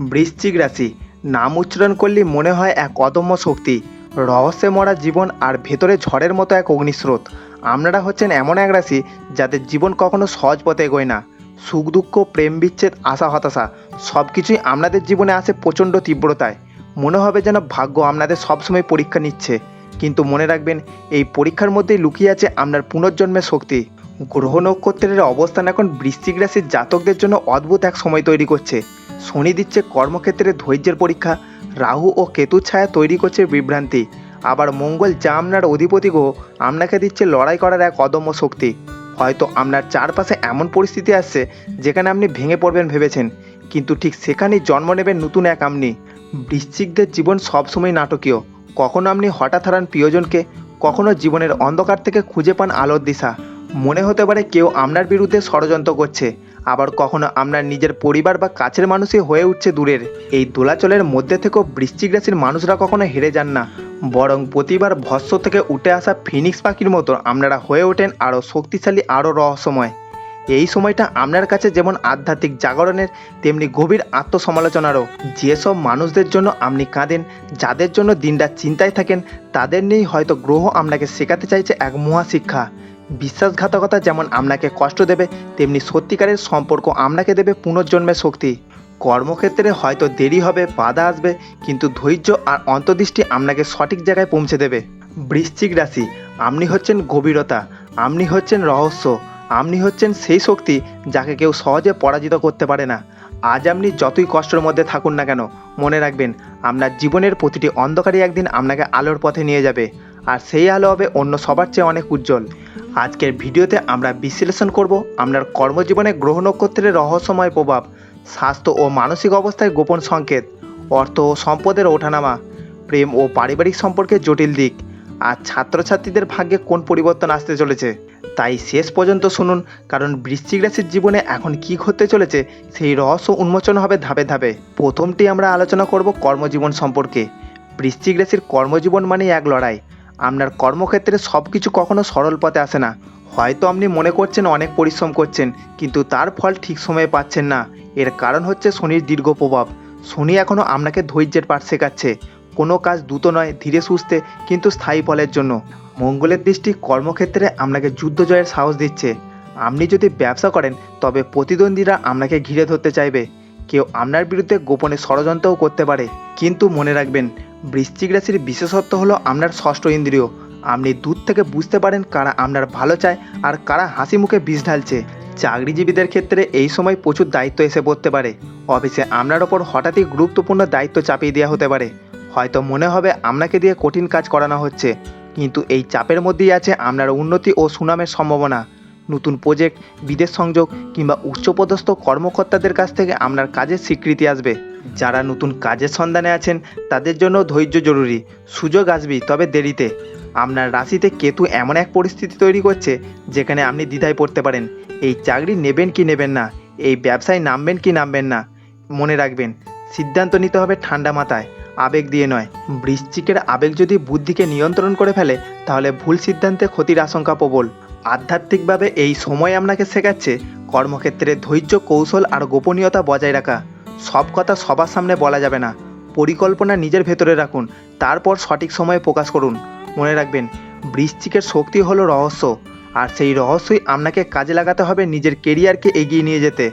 বৃশ্চিক রাশি। নাম উচ্চারণ করলে মনে হয় এক অদম্য শক্তি। রহস্যে মরা জীবন আর ভেতরে ঝড়ের মতো এক অগ্নিস্রোত। আপনারা হচ্ছেন এমন এক রাশি যাদের জীবন কখনো সহজ পথে এগোয় না। সুখ, দুঃখ, প্রেম, বিচ্ছেদ, আশা, হতাশা সব কিছুই আপনাদের জীবনে আসে প্রচণ্ড তীব্রতায়। মনে হবে যেন ভাগ্য আপনাদের সবসময় পরীক্ষা নিচ্ছে। কিন্তু মনে রাখবেন, এই পরীক্ষার মধ্যেই লুকিয়ে আছে আপনার পুনর্জন্মের শক্তি। গ্রহ নক্ষত্রের অবস্থান এখন বৃশ্চিক রাশির জাতকদের জন্য অদ্ভুত এক সময় তৈরি করছে। শনি দিচ্ছে কর্মক্ষেত্রে ধৈর্যের পরীক্ষা। রাহু ও কেতুর ছায়া তৈরি করছে বিভ্রান্তি। আবার মঙ্গল যা আপনার অধিপতি গ্রহ আপনাকে দিচ্ছে লড়াই করার এক অদম্য শক্তি। হয়তো আপনার চারপাশে এমন পরিস্থিতি আসছে যেখানে আপনি ভেঙে পড়বেন ভেবেছেন। কিন্তু ঠিক সেখানেই জন্ম নেবেন নতুন এক আপনি বৃশ্চিকদের জীবন সবসময় নাটকীয়। কখনো আপনি হঠাৎ হারান প্রিয়জনকে, কখনো জীবনের অন্ধকার থেকে খুঁজে পান আলোর দিশা। মনে হতে পারে কেউ আপনার বিরুদ্ধে ষড়যন্ত্র করছে। আবার কখনো আপনার নিজের পরিবার বা কাছের মানুষই হয়ে উঠছে দূরের। এই দোলাচলের মধ্যে থেকেও বৃশ্চিক রাশির মানুষরা কখনো হেরে যান না। বরং প্রতিবার ভস্য থেকে উঠে আসা ফিনিক্স পাখির মতো আপনারা হয়ে ওঠেন আরও শক্তিশালী, আরও রহস্যময়। এই সময়টা আপনার কাছে যেমন আধ্যাত্মিক জাগরণের, তেমনি গভীর আত্মসমালোচনারও। যেসব মানুষদের জন্য আপনি কাঁদেন, যাদের জন্য দিনরাত চিন্তায় থাকেন, তাদের নিয়েই হয়তো গ্রহ আপনাকে শেখাতে চাইছে এক মহাশিক্ষা। বিশ্বাসঘাতকতা যেমন আপনাকে কষ্ট দেবে, তেমনি সত্যিকারের সম্পর্ক আপনাকে দেবে পুনর্জন্মের শক্তি। কর্মক্ষেত্রে হয়তো দেরি হবে, বাধা আসবে, কিন্তু ধৈর্য আর অন্তর্দৃষ্টি আপনাকে সঠিক জায়গায় পৌঁছে দেবে। বৃশ্চিক রাশি আপনি হচ্ছেন গভীরতা আপনি হচ্ছেন রহস্য আপনি হচ্ছেন সেই শক্তি যাকে কেউ সহজে পরাজিত করতে পারে না। আজ আপনি যতই কষ্টের মধ্যে থাকুন না কেন, মনে রাখবেন, আপনার জীবনের প্রতিটি অন্ধকারই একদিন আপনাকে আলোর পথে নিয়ে যাবে, আর সেই আলো হবে অন্য সবার চেয়ে অনেক উজ্জ্বল। আজকের ভিডিওতে আমরা বিশ্লেষণ করব আপনার কর্মজীবনে গ্রহ নক্ষত্রের রহস্যময় প্রভাব, স্বাস্থ্য ও মানসিক অবস্থায় গোপন সংকেত, অর্থ ও সম্পদের ওঠানামা, প্রেম ও পারিবারিক সম্পর্কে জটিল দিক, আর ছাত্রছাত্রীদের ভাগ্যে কোন পরিবর্তন আসতে চলেছে। তাই শেষ পর্যন্ত শুনুন, কারণ বৃশ্চিক রাশির জীবনে এখন কি ঘটতে চলেছে সেই রহস্য উন্মোচন হবে ধাপে ধাপে। প্রথমটি আমরা আলোচনা করব কর্মজীবন সম্পর্কে। বৃশ্চিক রাশির কর্মজীবন মানে এক লড়াই। আপনার কর্মক্ষেত্রে সব কিছু কখনো সরল পথে আসে না। হয়তো আপনি মনে করছেন অনেক পরিশ্রম করছেন, কিন্তু তার ফল ঠিক সময়ে পাচ্ছেন না। এর কারণ হচ্ছে শনির দীর্ঘ প্রভাব। শনি এখনও আপনাকে ধৈর্যের পাঠ শেখাচ্ছে। কোনো কাজ দ্রুত নয়, ধীরে সুস্থে, কিন্তু স্থায়ী ফলের জন্য। মঙ্গলের দৃষ্টি কর্মক্ষেত্রে আপনাকে যুদ্ধ জয়ের সাহস দিচ্ছে। আপনি যদি ব্যবসা করেন, তবে প্রতিদ্বন্দ্বীরা আপনাকে ঘিরে ধরতে চাইবে। কেউ আপনার বিরুদ্ধে গোপনে ষড়যন্ত্রও করতে পারে। কিন্তু মনে রাখবেন, বৃশ্চিক রাশির বিশেষত্ব হলো আপনার ষষ্ঠ ইন্দ্রিয়। আপনি দূর থেকে বুঝতে পারেন কারা আপনার ভালো চায় আর কারা হাসি মুখে বিষ ঢালছে। চাকরিজীবীদের ক্ষেত্রে এই সময় প্রচুর দায়িত্ব এসে পড়তে পারে। অফিসে আপনার ওপর হঠাৎই গুরুত্বপূর্ণ দায়িত্ব চাপিয়ে দেওয়া হতে পারে। হয়তো মনে হবে আপনাকে দিয়ে কঠিন কাজ করানো হচ্ছে। কিন্তু এই চাপের মধ্যেই আছে আপনার উন্নতি ও সুনামের সম্ভাবনা। নতুন প্রজেক্ট বিদেশ সংযোগ কিংবা উচ্চপদস্থ কর্মকর্তাদের কাছ থেকে আপনার কাজের স্বীকৃতি আসবে। যারা নতুন কাজের সন্ধানে আছেন, তাদের জন্য ধৈর্য জরুরি। সুযোগ আসবেই, তবে দেরিতে। আপনার রাশিতে কেতু এমন এক পরিস্থিতি তৈরি করছে, যেখানে আপনি দ্বিধায় পড়তে পারেন। এই চাকরি নেবেন কি নেবেন না? এই ব্যবসায় নামবেন কি নামবেন না? মনে রাখবেন, সিদ্ধান্ত নিতে হবে ঠান্ডা মাথায়। আবেগ দিয়ে নয়। বৃশ্চিকের আবেগ যদি বুদ্ধিকে নিয়ন্ত্রণ করে ফেলে, তাহলে ভুল সিদ্ধান্তে ক্ষতির আশঙ্কা প্রবল। আধ্যাত্মিকভাবে এই সময় আপনাকে শেখাচ্ছে কর্মক্ষেত্রে ধৈর্য, কৌশল আর গোপনীয়তা বজায় রাখা। সব কথা সবার সামনে বলা যাবে না। পরিকল্পনা নিজের ভেতরে রাখুন, তারপর সঠিক সময়ে প্রকাশ করুন। মনে রাখবেন, বৃশ্চিকের শক্তি হলো রহস্য, আর সেই রহস্যই আপনাকে কাজে লাগাতে হবে নিজের কেরিয়ারকে এগিয়ে নিয়ে যেতে।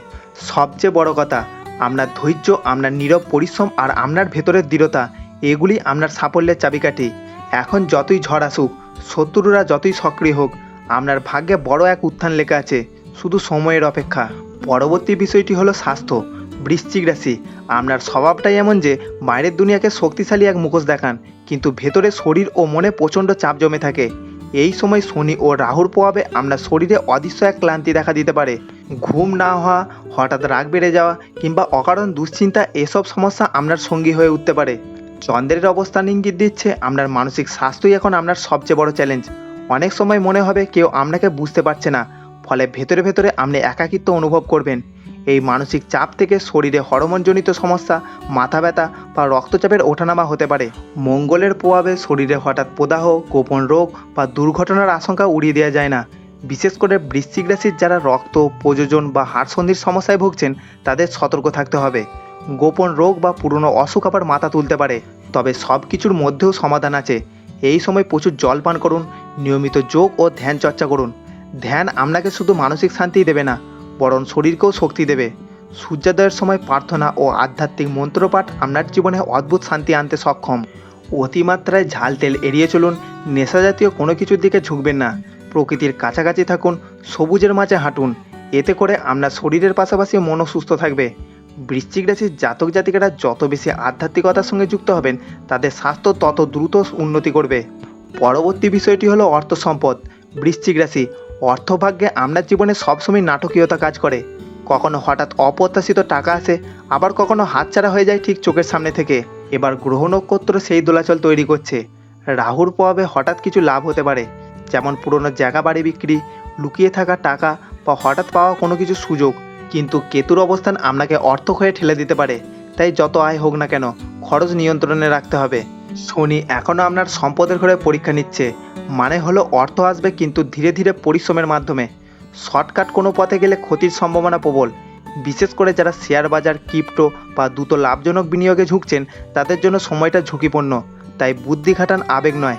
সবচেয়ে বড় কথা আপনার ধৈর্য আপনার নীরব, পরিশ্রম আর আপনার ভেতরের দৃঢ়তা, এগুলি আপনার সাফল্যের চাবিকাঠি। এখন যতই ঝড় আসুক, শত্রুরা যতই সক্রিয় হোক আপনার ভাগ্যে বড় এক উত্থান লেখা আছে, শুধু সময়ের অপেক্ষা। পরবর্তী বিষয়টি হলো স্বাস্থ্য, বৃশ্চিক রাশি। আপনার স্বভাবটাই এমন যে, বাইরের দুনিয়াকে শক্তিশালী এক মুখোশ দেখান, কিন্তু ভেতরে শরীর ও মনে প্রচণ্ড চাপ জমে থাকে। এই সময় শনি ও রাহুর প্রভাবে আপনার শরীরে অদৃশ্য এক ক্লান্তি দেখা দিতে পারে। ঘুম না হওয়া, হঠাৎ রাগ বেড়ে যাওয়া কিংবা অকারণ দুশ্চিন্তা, এসব সমস্যা আপনার সঙ্গী হয়ে উঠতে পারে। চন্দ্রের অবস্থান ইঙ্গিত দিচ্ছে আপনার মানসিক স্বাস্থ্যই এখন আপনার সবচেয়ে বড় চ্যালেঞ্জ অনেক সময় মনে হবে কেউ আপনাকে বুঝতে পারছে না, ফলে ভেতরে ভেতরে আপনি একাকিত্ব অনুভব করবেন। এই মানসিক চাপ থেকে শরীরে হরমোনজনিত সমস্যা, মাথা ব্যথা বা রক্তচাপের ওঠানামা হতে পারে। মঙ্গলের প্রভাবে শরীরে হঠাৎ প্রদাহ, গোপন রোগ বা দুর্ঘটনার আশঙ্কা উড়িয়ে দেওয়া যায় না। বিশেষ করে বৃশ্চিক রাশির যারা রক্ত, প্রযোজন বা হাড়সন্ধির সমস্যায় ভুগছেন, তাদের সতর্ক থাকতে হবে। গোপন রোগ বা পুরনো অসুখ আবার মাথা তুলতে পারে, তবে সব কিছুর মধ্যেও সমাধান আছে। এই সময় প্রচুর জল পান করুন, নিয়মিত যোগ ও ধ্যান চর্চা করুন। ধ্যান আপনাকে শুধু মানসিক শান্তিই দেবে না, বরং শরীরকেও শক্তি দেবে। সূর্যোদয়ের সময় প্রার্থনা ও আধ্যাত্মিক মন্ত্রপাঠ আপনার জীবনে অদ্ভুত শান্তি আনতে সক্ষম। অতিমাত্রায় ঝাল তেল এড়িয়ে চলুন নেশা জাতীয় কোনো কিছুর দিকে ঝুঁকবেন না। প্রকৃতির কাছাকাছি থাকুন, সবুজের মাঝে হাঁটুন। এতে করে আপনার শরীরের পাশাপাশি মনও সুস্থ থাকবে। বৃশ্চিক রাশির জাতক জাতিকারা যত বেশি আধ্যাত্মিকতার সঙ্গে যুক্ত হবেন, তাদের স্বাস্থ্য তত দ্রুত উন্নতি করবে। পরবর্তী বিষয়টি হলো অর্থ সম্পদ। বৃশ্চিক রাশি, অর্থভাগ্যে আপনার জীবনে সবসময় নাটকীয়তা কাজ করে। কখনো হঠাৎ অপ্রত্যাশিত টাকা আসে, আবার কখনো হাতছাড়া হয়ে যায় ঠিক চোখের সামনে থেকে। এবার গ্রহ নক্ষত্র সেই দোলাচল তৈরি করছে। রাহুর প্রভাবে হঠাৎ কিছু লাভ হতে পারে। যেমন পুরনো জায়গা বাড়ি বিক্রি, লুকিয়ে থাকা টাকা বা হঠাৎ পাওয়া কোনো কিছু সুযোগ। কিন্তু কেতুর অবস্থান আপনাকে অর্থ হয়ে ঠেলে দিতে পারে। তাই যত আয় হোক না কেন, খরচ নিয়ন্ত্রণে রাখতে হবে। শনি এখনও আপনার সম্পদের ঘরে পরীক্ষা নিচ্ছে। মানে হলো অর্থ আসবে কিন্তু ধীরে ধীরে পরিশ্রমের মাধ্যমে। শর্টকাট কোনো পথে গেলে ক্ষতির সম্ভাবনা প্রবল। বিশেষ করে যারা শেয়ার বাজার, ক্রিপ্টো বা দ্রুত লাভজনক বিনিয়োগে ঝুঁকছেন, তাদের জন্য সময়টা ঝুঁকিপূর্ণ। তাই বুদ্ধি খাটান আবেগ নয়।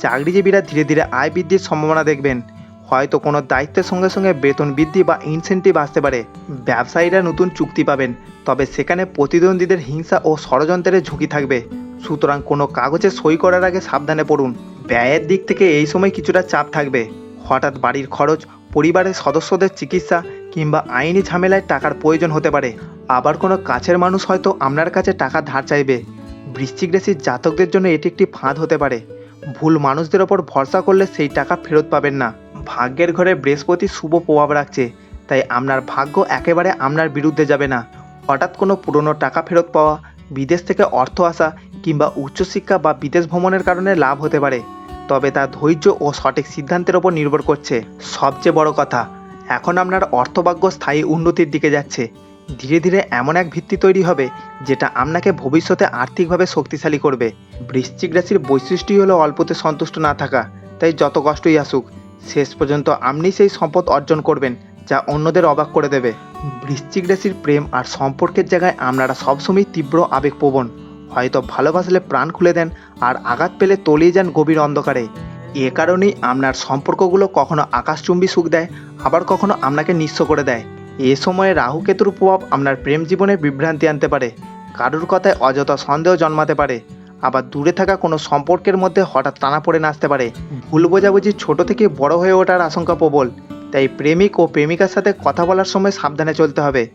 চাকরিজীবীরা ধীরে ধীরে আয় বৃদ্ধির সম্ভাবনা দেখবেন। হয়তো কোনো দায়িত্বের সঙ্গে সঙ্গে বেতন বৃদ্ধি বা ইনসেন্টিভ আসতে পারে। ব্যবসায়ীরা নতুন চুক্তি পাবেন, তবে সেখানে প্রতিদ্বন্দ্বীদের হিংসা ও ষড়যন্ত্রের ঝুঁকি থাকবে। সুতরাং কোনো কাগজে সই করার আগে সাবধানে পড়ুন। ব্যয়ের দিক থেকে এই সময় কিছুটা চাপ থাকবে। হঠাৎ বাড়ির খরচ, পরিবারের সদস্যদের চিকিৎসা কিংবা আইনি ঝামেলায় টাকার প্রয়োজন হতে পারে। আবার কোনো কাছের মানুষ হয়তো আপনার কাছে টাকা ধার চাইবে। বৃশ্চিক রাশির জাতকদের জন্য এটি একটি ফাঁদ হতে পারে। ভুল মানুষদের ওপর ভরসা করলে সেই টাকা ফেরত পাবেন না। ভাগ্যের ঘরে বৃহস্পতি শুভ প্রভাব রাখছে, তাই আপনার ভাগ্য একেবারে আপনার বিরুদ্ধে যাবে না। হঠাৎ কোনো পুরনো টাকা ফেরত পাওয়া, বিদেশ থেকে অর্থ আসা কিংবা উচ্চশিক্ষা বা বিদেশ ভ্রমণের কারণে লাভ হতে পারে, তবে তা ধৈর্য ও সঠিক সিদ্ধান্তের ওপর নির্ভর করছে। সবচেয়ে বড় কথা, এখন আপনার অর্থভাগ্য স্থায়ী উন্নতির দিকে যাচ্ছে। ধীরে ধীরে এমন এক ভিত্তি তৈরি হবে যেটা আপনাকে ভবিষ্যতে আর্থিকভাবে শক্তিশালী করবে। বৃশ্চিক রাশির বৈশিষ্ট্যই হলো অল্পতে সন্তুষ্ট না থাকা। তাই যত কষ্টই আসুক, শেষ পর্যন্ত আপনি সেই সম্পদ অর্জন করবেন, যা অন্যদের অবাক করে দেবে। বৃশ্চিক রাশির প্রেম আর সম্পর্কের জায়গায় আপনারা সবসময় তীব্র আবেগপ্রবণ। হয়তো ভালোবাসলে প্রাণ খুলে দেন আর আঘাত পেলে তলিয়ে যান গভীর অন্ধকারে। এ কারণেই আপনার সম্পর্কগুলো কখনো আকাশচুম্বী সুখ দেয়, আবার কখনো আপনাকে নিঃস্ব করে দেয়। এ সময়ে রাহু কেতুর প্রভাব আপনার প্রেম জীবনে বিভ্রান্তি আনতে পারে, কারুর কথায় অযথা সন্দেহ জন্মাতে পারে, আবার দূরে থাকা কোনো সম্পর্কের মধ্যে হঠাৎ টানা পড়ে আসতে পারে। ভুল বোঝাবুঝি ছোট থেকে বড় হয়ে ওঠার আশঙ্কা প্রবল, তাই প্রেমিক ও প্রেমিকার সাথে কথা বলার সময় সাবধানে চলতে হবে।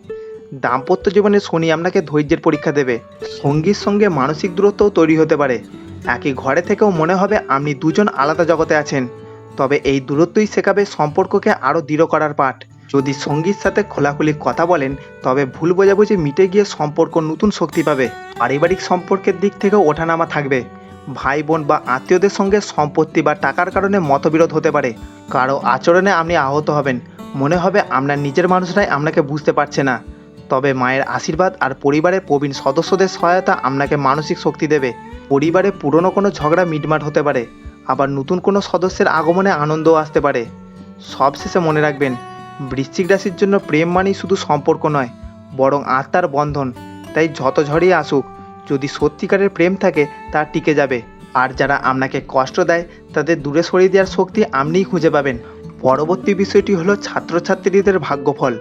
দাম্পত্য জীবনে শনি আপনাকে ধৈর্যের পরীক্ষা দেবে। সঙ্গীর সঙ্গে মানসিক দূরত্বও তৈরি হতে পারে। একই ঘরে থেকেও মনে হবে আপনি দুজন আলাদা জগতে আছেন, তবে এই দূরত্বই শেখাবে সম্পর্ককে আরও দৃঢ় করার পাঠ। যদি সঙ্গীর সাথে খোলাখুলি কথা বলেন, তবে ভুল বোঝাবুঝি মিটে গিয়ে সম্পর্ক নতুন শক্তি পাবে। পারিবারিক সম্পর্কের দিক থেকেও ওঠানামা থাকবে। ভাই বোন বা আত্মীয়দের সঙ্গে সম্পত্তি বা টাকার কারণে মতবিরোধ হতে পারে। কারও আচরণে আপনি আহত হবেন। মনে হবে আপনার নিজের মানুষরাই আপনাকে বুঝতে পারছে না। তবে মায়ের আশীর্বাদ আর পরিবারের প্রবীণ সদস্যদের সহায়তা আপনাকে মানসিক শক্তি দেবে। পরিবারে পুরনো কোনো ঝগড়া মিটমাট হতে পারে। আবার নতুন কোনো সদস্যের আগমনে আনন্দও আসতে পারে। সবশেষে মনে রাখবেন বৃশ্চিক রাশির জন্য প্রেম মানেই শুধু সম্পর্ক নয়, বরং আত্মার বন্ধন। তাই যত ঝড়ই আসুক, যদি সত্যিকারের প্রেম থাকে, তা টিকে যাবে। আর যারা আপনাকে কষ্ট দেয়, তাদের দূরে সরিয়ে দেওয়ার শক্তি আপনিই খুঁজে পাবেন। পরবর্তী বিষয়টি হলো ছাত্রছাত্রীদের ভাগ্যফল।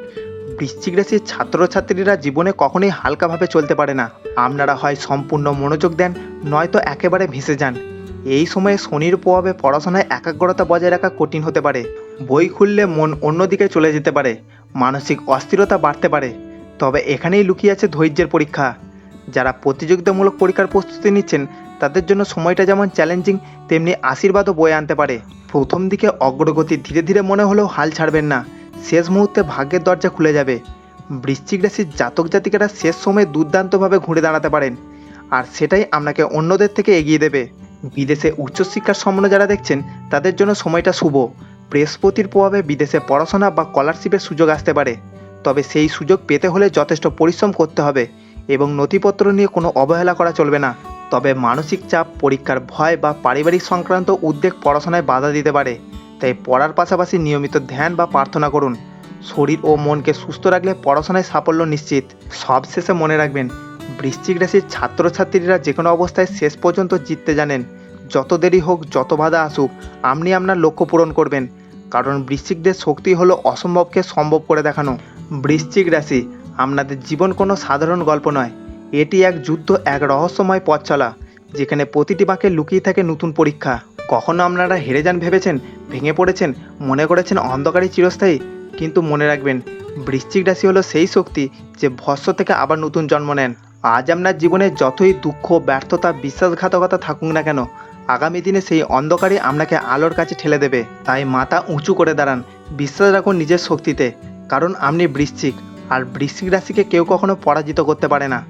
বৃশ্চিক রাশির ছাত্রছাত্রীরা জীবনে কখনোই হালকাভাবে চলতে পারে না। আপনারা হয় সম্পূর্ণ মনোযোগ দেন, নয়তো একেবারে ভেসে যান। এই সময়ে শনির প্রভাবে পড়াশোনায় একাগ্রতা বজায় রাখা কঠিন হতে পারে। বই খুললে মন অন্যদিকে চলে যেতে পারে, মানসিক অস্থিরতা বাড়তে পারে। তবে এখানেই লুকিয়ে আছে ধৈর্যের পরীক্ষা। যারা প্রতিযোগিতামূলক পরীক্ষার প্রস্তুতি নিচ্ছেন, তাদের জন্য সময়টা যেমন চ্যালেঞ্জিং তেমনি আশীর্বাদও বয়ে আনতে পারে। প্রথম দিকে অগ্রগতি ধীরে ধীরে মনে হলেও হাল ছাড়বেন না। শেষ মুহূর্তে ভাগ্যের দরজা খুলে যাবে। বৃশ্চিক রাশির জাতক জাতিকারা শেষ সময়ে দুর্দান্তভাবে ঘুরে দাঁড়াতে পারেন। আর সেটাই আপনাকে অন্যদের থেকে এগিয়ে দেবে। বিদেশে উচ্চশিক্ষার সম্ভাবনা যারা দেখছেন, তাদের জন্য সময়টা শুভ। বৃহস্পতির প্রভাবে বিদেশে পড়াশোনা বা স্কলারশিপের সুযোগ আসতে পারে। তবে সেই সুযোগ পেতে হলে যথেষ্ট পরিশ্রম করতে হবে এবং নথিপত্র নিয়ে কোনো অবহেলা করা চলবে না। তবে মানসিক চাপ, পরীক্ষার ভয় বা পারিবারিক সংক্রান্ত উদ্বেগ পড়াশোনায় বাধা দিতে পারে। তাই পড়ার পাশাপাশি নিয়মিত ধ্যান বা প্রার্থনা করুন। শরীর ও মনকে সুস্থ রাখলে পড়াশোনায় সাফল্য নিশ্চিত। সবশেষে মনে রাখবেন, বৃশ্চিক রাশির ছাত্রছাত্রীরা যে কোনো অবস্থায় শেষ পর্যন্ত জিততে জানেন। যত দেরি হোক, যত বাধা আসুক, আপনি আপনার লক্ষ্য পূরণ করবেন। কারণ বৃশ্চিকদের শক্তি হলো অসম্ভবকে সম্ভব করে দেখানো। বৃশ্চিক রাশি, আপনাদের জীবন কোনো সাধারণ গল্প নয়। এটি এক যুদ্ধ, এক রহস্যময় পথ চলা, যেখানে প্রতিটি বাঁকে লুকিয়ে থাকে নতুন পরীক্ষা। কখনো আপনারা হেরে যান ভেবেছেন, ভেঙে পড়েছেন, মনে করেছেন অন্ধকারই চিরস্থায়ী, কিন্তু মনে রাখবেন, বৃশ্চিক রাশি হলো সেই শক্তি যে ভস্য থেকে আবার নতুন জন্ম নেন। আজ আপনার জীবনে যতই দুঃখ, ব্যর্থতা, বিশ্বাসঘাতকতা থাকুক না কেন আগামী দিনে সেই অন্ধকারই আপনাকে আলোর কাছে ঠেলে দেবে। তাই মাথা উঁচু করে দাঁড়ান। বিশ্বাস রাখুন নিজের শক্তিতে, কারণ আপনি বৃশ্চিক, আর বৃশ্চিক রাশিকে কেউ কখনো পরাজিত করতে পারে না।